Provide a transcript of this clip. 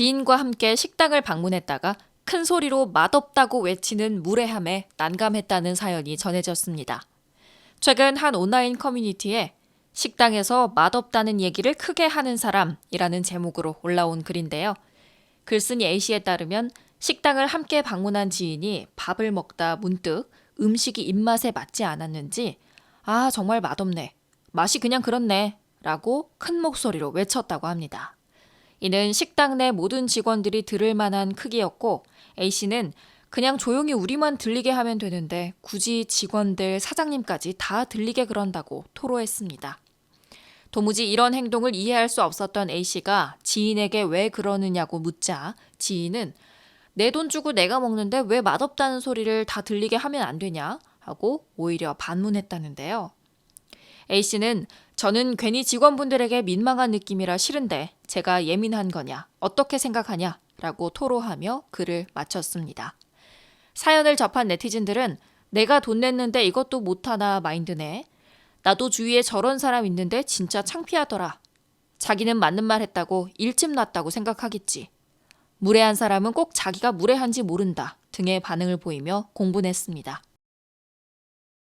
지인과 함께 식당을 방문했다가 큰 소리로 맛없다고 외치는 무례함에 난감했다는 사연이 전해졌습니다. 최근 한 온라인 커뮤니티에 식당에서 맛없다는 얘기를 크게 하는 사람이라는 제목으로 올라온 글인데요. 글쓴이 A씨에 따르면 식당을 함께 방문한 지인이 밥을 먹다 문득 음식이 입맛에 맞지 않았는지 아, 정말 맛없네. 맛이 그냥 그렇네. 라고 큰 목소리로 외쳤다고 합니다. 이는 식당 내 모든 직원들이 들을 만한 크기였고 A씨는 그냥 조용히 우리만 들리게 하면 되는데 굳이 직원들, 사장님까지 다 들리게 그런다고 토로했습니다. 도무지 이런 행동을 이해할 수 없었던 A씨가 지인에게 왜 그러느냐고 묻자 지인은 내 돈 주고 내가 먹는데 왜 맛없다는 소리를 다 들리게 하면 안 되냐 하고 오히려 반문했다는데요. A씨는 저는 괜히 직원분들에게 민망한 느낌이라 싫은데 제가 예민한 거냐, 어떻게 생각하냐 라고 토로하며 글을 마쳤습니다. 사연을 접한 네티즌들은 내가 돈 냈는데 이것도 못하나 마인드네. 나도 주위에 저런 사람 있는데 진짜 창피하더라. 자기는 맞는 말 했다고 일집 났다고 생각하겠지. 무례한 사람은 꼭 자기가 무례한지 모른다 등의 반응을 보이며 공분했습니다.